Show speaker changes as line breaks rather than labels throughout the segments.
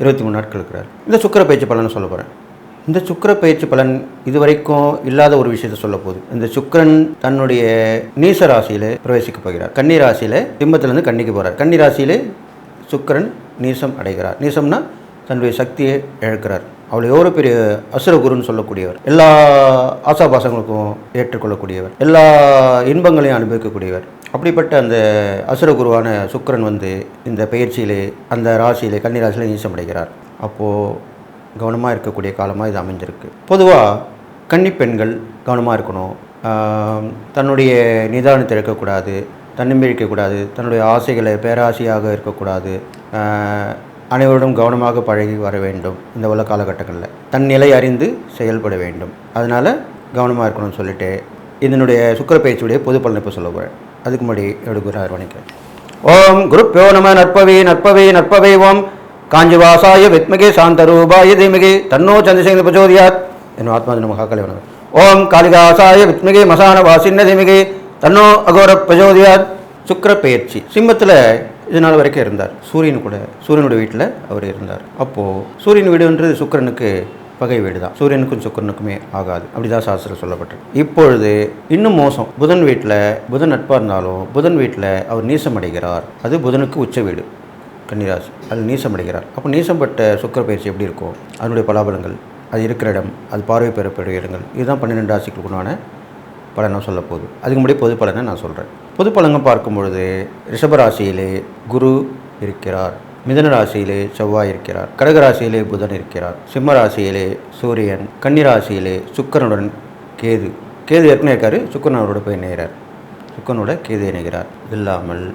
இருபத்தி மூணு நாட்கள் இருக்கிறார். இந்த சுக்கர பயிற்சி பலனை சொல்ல போகிறேன் இந்த சுக்கிர பயிற்சி பலன் இதுவரைக்கும் இல்லாத ஒரு விஷயத்தை சொல்ல போகுது. இந்த சுக்கிரன் தன்னுடைய நீச ராசியில் பிரவேசிக்க போகிறார். கன்னி ராசியில் சிம்மத்திலிருந்து கன்னிக்கு போகிறார் கன்னி ராசியிலே சுக்கிரன் நீசம் அடைகிறார். நீசம்னா தன்னுடைய சக்தியை இழக்கிறார். அவள் எவ்வளோ பெரிய அசுரகுருன்னு சொல்லக்கூடியவர். எல்லா ஆசாபாசங்களுக்கும் ஏற்றுக்கொள்ளக்கூடியவர். எல்லா இன்பங்களையும் அனுபவிக்கக்கூடியவர். அப்படிப்பட்ட அந்த அசுரகுருவான சுக்கரன் வந்து இந்த பயிற்சியிலே அந்த ராசியிலே கன்னி ராசியிலே அப்போது கவனமாக இருக்கக்கூடிய காலமாக இது அமைஞ்சிருக்கு. பொதுவாக கன்னி பெண்கள் கவனமாக இருக்கணும். தன்னுடைய நிதானத்தை இருக்கக்கூடாது தன்னம்பிக்கை இருக்கக்கூடாது தன்னுடைய ஆசைகளை பேராசையாக இருக்கக்கூடாது அனைவருடன் கவனமாக பழகி வர வேண்டும் இந்த உள்ள காலகட்டங்களில். தன் நிலை அறிந்து செயல்பட வேண்டும். அதனால் கவனமாக இருக்கணும்னு சொல்லிட்டு இதனுடைய சுக்கர பயிற்சியுடைய பொது பலனை இப்போ சொல்ல போகிறேன் அதுக்கு முன்னாடி எடுக்கிறார் வணிகம் ஓம் குருப்பியோ நம நற்பவே நற்பவே நற்பவே ஓம். காஞ்சிவாசாய வித்மகே சாந்தரூபாய தீமகே. தன்னோ சந்திரசேகர பிரச்சோதியாத். என் ஆத்மா மகாக்கலை வணக்கம் ஓம் காளிகாசாய வித்மகே மசான வாசின்ன தீமகே. தன்னோ அகோர பிரச்சோதியாத். சுக்கர பயிற்சி. சிம்மத்தில் இது நாள் வரைக்கும் இருந்தார். சூரியன் கூட சூரியனுடைய வீட்டில் அவர் இருந்தார். அப்போது சூரியன் வீடுன்றது சுக்கிரனுக்கு பகை வீடு தான் சூரியனுக்கும் சுக்கிரனுக்குமே ஆகாது. அப்படிதான் சாஸ்திரம் சொல்லப்பட்டிருக்கு. இப்பொழுது இன்னும் மோசம். புதன் வீட்டில் புதன் நட்பாக இருந்தாலும் புதன் வீட்டில் அவர் நீசம் அடைகிறார் அது புதனுக்கு உச்ச வீடு. கன்னிராசி. அது நீசம் அடைகிறார் அப்போ நீசம்பட்ட சுக்கிர பயிற்சி எப்படி இருக்கும் அதனுடைய பலாபலங்கள் அது இருக்கிற இடம் அது பார்வை பெறக்கூடிய இடங்கள் இதுதான் பன்னிரெண்டு ராசிகளுக்குண்டான பலனாக சொல்லப்போகுது. சொல்ல போகுது அதுக்கு முன்னாடி பொது பலனை நான் சொல்கிறேன் பொது பலன்கள் பார்க்கும் பொழுது ரிஷபராசியிலே குரு இருக்கிறார். மிதன ராசியிலே செவ்வாய் இருக்கிறார். கடகராசியிலே புதன் இருக்கிறார். சிம்ம ராசியிலே சூரியன். கன்னிராசியிலே சுக்கரனுடன் கேது. கேது ஏற்கனவே இருக்காரு. சுக்கரனோட போய் இணைகிறார். சுக்கரனோட கேது இணைகிறார். இல்லாமல்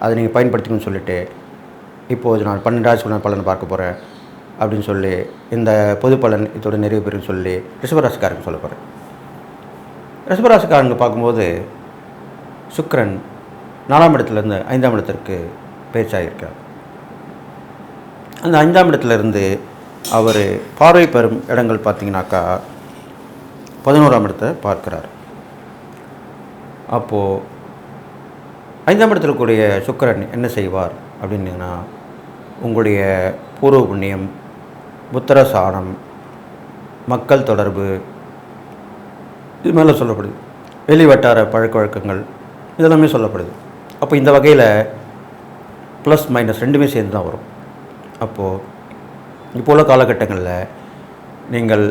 அதை நீங்கள் பயன்படுத்திக்கணும்னு சொல்லிட்டு இப்போது நான் பன்னெண்டு நான் பலன் பார்க்க போகிறேன் அப்படின்னு சொல்லி இந்த பொது பலன் இதோட நிறைவு பெறும் சொல்லி ரிஷபராசிக்காரங்க சொல்ல போகிறேன் ரிஷபராசிக்காரங்க பார்க்கும்போது சுக்கரன் நாலாம் இடத்துலேருந்து ஐந்தாம் இடத்திற்கு பேச்சாகியிருக்கார் அந்த ஐந்தாம் இடத்துலேருந்து அவர் பார்வை பெறும் இடங்கள் பார்த்தீங்கன்னாக்கா பதினோராம் இடத்தை பார்க்கிறார். அப்போது ஐந்தாம் இடத்துல கூடிய சுக்கிரன் என்ன செய்வார் அப்படின்னீங்கன்னா உங்களுடைய பூர்வ புண்ணியம் புத்திர சாணம் மக்கள் தொடர்பு இது மேலே சொல்லப்படுது. வெளி வட்டார பழக்க வழக்கங்கள் இதெல்லாமே சொல்லப்படுது. அப்போ இந்த வகையில் ப்ளஸ் மைனஸ் ரெண்டுமே சேர்ந்து தான் வரும். அப்போது இப்போ உள்ள காலகட்டங்களில் நீங்கள்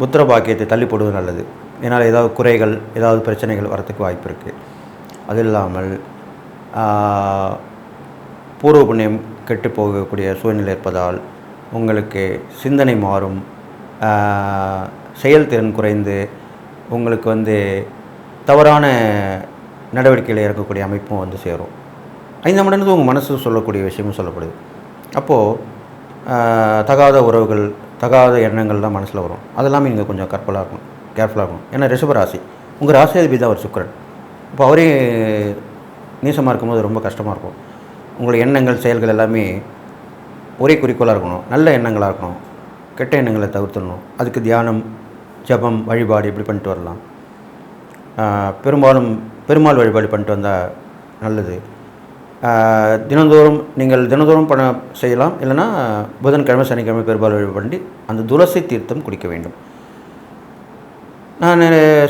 புத்திர பாக்கியத்தை தள்ளி போடுவது நல்லது. இதனால் ஏதாவது குறைகள் ஏதாவது பிரச்சனைகள் வரத்துக்கு வாய்ப்பு இருக்குது அது இல்லாமல் பூர்வ புண்ணியம் கெட்டு போகக்கூடிய சூழ்நிலை இருப்பதால் உங்களுக்கு சிந்தனை மாறும். செயல்திறன் குறைந்து உங்களுக்கு வந்து தவறான நடவடிக்கையில் இறக்கக்கூடிய அமைப்பும் வந்து சேரும். ஐந்தாம் இடங்கிறது உங்கள் மனசு சொல்லக்கூடிய விஷயமும் சொல்லப்படுது. அப்போது தகாத உறவுகள் தகாத எண்ணங்கள்லாம் மனசில் வரும். அதெல்லாமே நீங்கள் கொஞ்சம் கற்பலாக இருக்கணும். கேர்ஃபுல்லாக இருக்கணும். ஏன்னா ரிஷப ராசி உங்கள் தான் ஒரு சுக்கிரன். இப்போ அவரே நீசமாக இருக்கும்போது ரொம்ப கஷ்டமாக இருக்கும். உங்களுடைய எண்ணங்கள் செயல்கள் எல்லாமே ஒரே குறிக்கோளாக இருக்கணும். நல்ல எண்ணங்களாக இருக்கணும். கெட்ட எண்ணங்களை தவிர்த்துடணும். அதுக்கு தியானம் ஜபம் வழிபாடு இப்படி பண்ணிட்டு வரலாம். பெரும்பாலும் பெருமாள் வழிபாடு பண்ணிட்டு வந்தால் நல்லது. தினந்தோறும் நீங்கள் தினந்தோறும் பண்ண செய்யலாம். இல்லைன்னா புதன்கிழமை சனிக்கிழமை பெருமாள் வழிபாடு பண்ணி அந்த துளசி தீர்த்தம் குடிக்க வேண்டும். நான்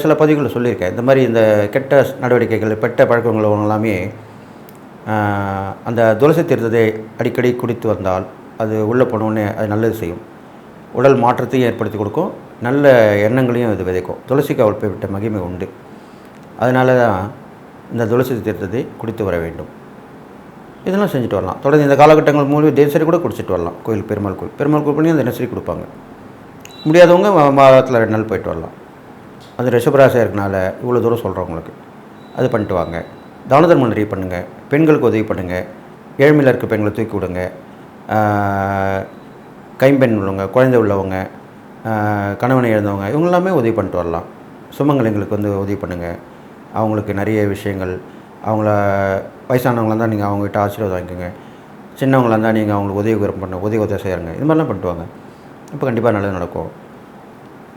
சில பதிவுகளில் சொல்லியிருக்கேன். இந்த மாதிரி இந்த கெட்ட நடவடிக்கைகள் பெட்ட பழக்கங்கள் எல்லாமே அந்த துளசி தீர்த்தத்தை அடிக்கடி குடித்து வந்தால் அது உள்ளே போனோடனே அது நல்லது செய்யும். உடல் மாற்றத்தையும் ஏற்படுத்தி கொடுக்கும். நல்ல எண்ணங்களையும் இது விதைக்கும். துளசிக்கு அவள் விட்ட மகிமை உண்டு. அதனால தான் இந்த துளசி தீர்த்தத்தை குடித்து வர வேண்டும். இதெல்லாம் செஞ்சுட்டு வரலாம். தொடர்ந்து இந்த காலகட்டங்கள் மூலம் தினசரி கூட குடிச்சிட்டு வரலாம். கோயில் பெருமாள் கோயில். பெருமாள் கோயில் பண்ணி அந்த தினசரி கொடுப்பாங்க. முடியாதவங்க மாதத்தில் ரெண்டு நாள் போயிட்டு வரலாம். அது ரிஷபராசியாக இருக்கனால இவ்வளோ தூரம் சொல்கிறவங்களுக்கு அது பண்ணிட்டு வாங்க. தான தர்மம் நிறைய பண்ணுங்கள் பெண்களுக்கு உதவி பண்ணுங்கள் ஏழ்மையில் இருக்க பெண்களை தூக்கி விடுங்க. கைம்பெண் உள்ளவங்க குழந்தை உள்ளவங்க கணவனை இழந்தவங்க இவங்க எல்லாமே உதவி பண்ணிட்டு வரலாம். சுமங்கலிங்களுக்கு வந்து உதவி பண்ணுங்கள் அவங்களுக்கு நிறைய விஷயங்கள் அவங்கள வயசானவங்களாக இருந்தால் நீங்கள் அவங்ககிட்ட ஆசீர்வாதம் வாங்கிக்கோங்க. சின்னவங்களாக இருந்தால் நீங்கள் அவங்களுக்கு உதவி பண்ண உதவி உதவி செய்கிறாங்க இது மாதிரிலாம் பண்ணிட்டு வாங்க. இப்போ கண்டிப்பாக நல்லது நடக்கும்.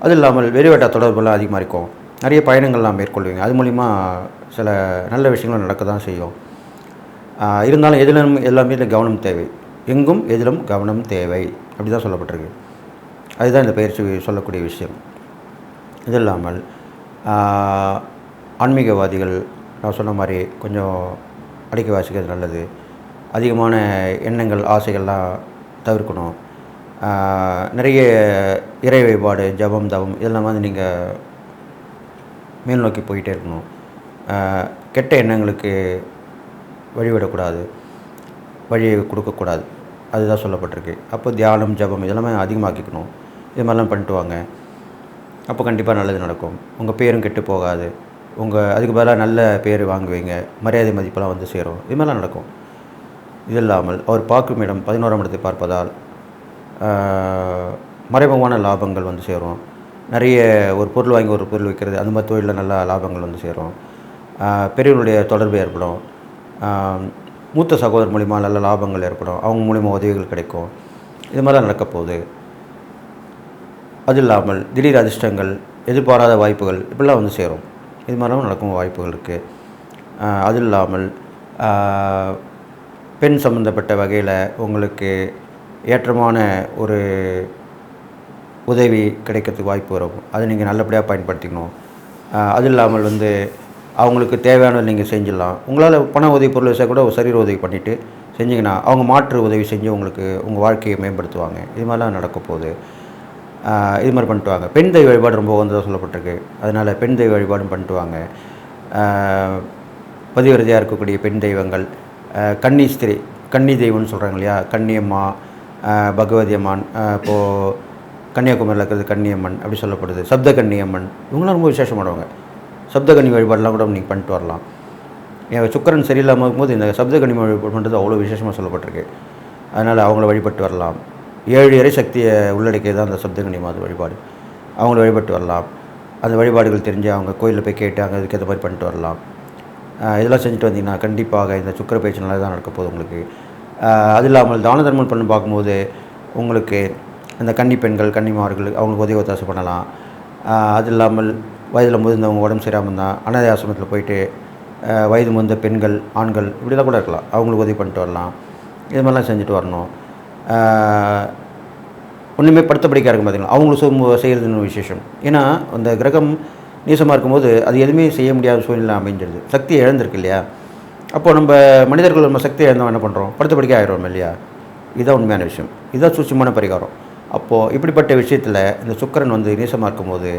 அது இல்லாமல் வெளிவட்ட தொடர்புலாம் அதிகமாக இருக்கும். நிறைய பயணங்கள்லாம் மேற்கொள்வீங்க. அது மூலிமா சில நல்ல விஷயங்களும் நடக்க தான் செய்யும் இருந்தாலும் எதிலும் எல்லாமே கவனம் தேவை. எங்கும் எதிலும் கவனம் தேவை. அப்படி தான் சொல்லப்பட்டிருக்கு. அதுதான் இந்த பயிற்சி சொல்லக்கூடிய விஷயம். இது இல்லாமல் ஆன்மீகவாதிகள் நான் சொன்ன மாதிரி கொஞ்சம் அடிக்க வாசிக்கிறது நல்லது. அதிகமான எண்ணங்கள் ஆசைகள்லாம் தவிர்க்கணும். நிறைய இறை வழிபாடு ஜபம் தவம் இதெல்லாம் வந்து நீங்கள் மேல் நோக்கி போயிட்டே இருக்கணும். கெட்ட எண்ணங்களுக்கு வழிவிடக்கூடாது. வழியை கொடுக்கக்கூடாது. அதுதான் சொல்லப்பட்டிருக்கு. அப்போ தியானம் ஜபம் இதெல்லாமே அதிகமாக்கிக்கணும். இது மாதிரிலாம் பண்ணிட்டு வாங்க. அப்போ கண்டிப்பாக நல்லது நடக்கும். உங்கள் பேரும் கெட்டு போகாது. உங்கள் அதுக்கு பதிலாக நல்ல பேர் வாங்குவீங்க. மரியாதை மதிப்பெல்லாம் வந்து சேரும். இது மாதிரிலாம் நடக்கும். இது இல்லாமல் அவர் பார்க்கும் இடம் பதினோராம் இடத்தை பார்ப்பதால் மறைமுகமான லாபங்கள் வந்து சேரும். நிறைய ஒரு பொருள் வாங்கி ஒரு பொருள் விற்கிறது அந்த மாதிரி தொழிலில் நல்ல லாபங்கள் வந்து சேரும். பெரியவர்களுடைய தொடர்பு ஏற்படும். மூத்த சகோதரர் மூலிமா நல்ல லாபங்கள் ஏற்படும். அவங்க மூலிமா உதவிகள் கிடைக்கும். இது மாதிரிலாம் நடக்க போகுது. அது இல்லாமல் திடீர் அதிர்ஷ்டங்கள் எதிர்பாராத வாய்ப்புகள் இப்படிலாம் வந்து சேரும். இது மாதிரிலாம் நடக்கும் வாய்ப்புகள் இருக்குது அது இல்லாமல் பெண் சம்மந்தப்பட்ட வகையில் உங்களுக்கு ஏற்றமான ஒரு உதவி கிடைக்கிறதுக்கு வாய்ப்பு வரும் அதை நீங்கள் நல்லபடியாக பயன்படுத்திக்கணும். அது இல்லாமல் வந்து அவங்களுக்கு தேவையானதை நீங்கள் செஞ்சிடலாம். உங்களால் பண உதவி பொருள் வச்சா கூட சரீர உதவி பண்ணிவிட்டு செஞ்சிங்கன்னா அவங்க மாற்று உதவி செஞ்சு உங்களுக்கு உங்கள் வாழ்க்கையை மேம்படுத்துவாங்க. இது மாதிரிலாம் நடக்க போகுது. இது மாதிரி பண்ணிட்டு வாங்க பெண் தெய்வ வழிபாடு ரொம்ப உகந்ததாக சொல்லப்பட்டிருக்கு. அதனால் பெண் தெய்வ வழிபாடும் பண்ணிட்டு வாங்க பதிவிரதையாக இருக்கக்கூடிய பெண் தெய்வங்கள் கன்னி ஸ்திரீ கன்னி தெய்வம்னு சொல்கிறாங்க இல்லையா? கன்னியம்மா பகவதி அம்மான் இப்போது கன்னியாகுமரியில் இருக்கிறது கன்னியம்மன் அப்படி சொல்லப்படுது. சப்த கன்னியம்மன் இவங்களாம் ரொம்ப விசேஷமானவங்க. சப்தகன்னி வழிபாடெலாம் கூட நீங்கள் பண்ணிட்டு வரலாம். என் சுக்கரன் சரியில்லாமல் இருக்கும்போது இந்த சப்தகன்னி வழிபாடு பண்ணுறது அவ்வளோ விசேஷமாக சொல்லப்பட்டிருக்கு. அதனால் அவங்கள வழிபட்டு வரலாம். ஏழு இறை சக்தியை உள்ளடக்கியது தான் அந்த சப்தகன்னி மாத வழிபாடு. அவங்கள வழிபட்டு வரலாம். அந்த வழிபாடுகள் தெரிஞ்சு அவங்க கோயிலில் போய் கேட்டு அங்கே அதுக்கேற்ற மாதிரி பண்ணிட்டு வரலாம். இதெல்லாம் செஞ்சுட்டு வந்தீங்கன்னா கண்டிப்பாக இந்த சுக்கர பயிற்சி நல்லா தான் நடக்க போகுது உங்களுக்கு. அது இல்லாமல் தான தர்மம் பண்ணி பார்க்கும்போது உங்களுக்கு இந்த கன்னி பெண்கள் கன்னிமார்கள் அவங்களுக்கு உதவி ஒத்தாசை பண்ணலாம் அது இல்லாமல் வயதில் முதிர்ந்தவங்க உடம்பு சரியாமல் இருந்தால் அனாதை ஆசிரமத்தில் போயிட்டு வயது முதிர்ந்த பெண்கள் ஆண்கள் இப்படிலாம் கூட இருக்கலாம். அவங்களுக்கு உதவி பண்ணிட்டு வரலாம். இது மாதிரிலாம் செஞ்சுட்டு வரணும். ஒன்றுமே படுத்த இருக்கும் பார்த்தீங்களா அவங்களுக்கு சும செய்கிறதுன்னு விசேஷம். ஏன்னா அந்த கிரகம் நீசமாக இருக்கும்போது அது எதுவுமே செய்ய முடியாத சூழ்நிலை அமைஞ்சிருது. சக்தி இழந்திருக்கு இல்லையா? அப்போ நம்ம மனிதர்கள் நம்ம சக்தி இழந்தோம் என்ன பண்ணுறோம் படுத்த படிக்க ஆயிடுறோம் இல்லையா? இதுதான் உண்மையான விஷயம். இதுதான் சூட்சமான பரிகாரம். அப்போது இப்படிப்பட்ட விஷயத்தில் இந்த சுக்கிரன் வந்து நீசமாக இருக்கும்போது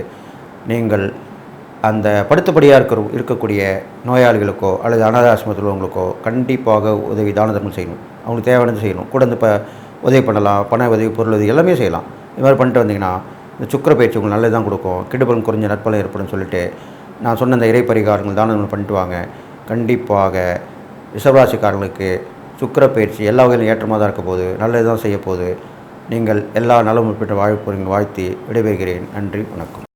நீங்கள் அந்த படுத்தபடியாக இருக்கிற இருக்கக்கூடிய நோயாளிகளுக்கோ அல்லது அனாதாசிரமத்தில் உள்ளவங்களுக்கோ கண்டிப்பாக உதவி தான தர்மம் செய்யணும். அவங்களுக்கு தேவையானது செய்யணும். கூட வந்து இப்போ உதவி பண்ணலாம். பண உதவி பொருள் உதவி எல்லாமே செய்யலாம். இது மாதிரி பண்ணிட்டு வந்தீங்கன்னா இந்த சுக்கிர பயிற்சி உங்களுக்கு நல்லது தான் கொடுக்கும். கெடுபலன் குறைஞ்ச நற்பலன் ஏற்படும் சொல்லிட்டு நான் சொன்ன இந்த இறை பரிகாரங்கள் தான தர்மம் பண்ணிட்டு வாங்க. கண்டிப்பாக ரிஷபராசிக்காரங்களுக்கு சுக்கிர பயிற்சி எல்லா வகையிலும் ஏற்றமாக தான் இருக்க போகுது நல்லது தான் செய்ய போகுது. நீங்கள் எல்லா நலமும் பெற்று வாழ வாழ்த்தி விடைபெறுகிறேன். நன்றி வணக்கம்.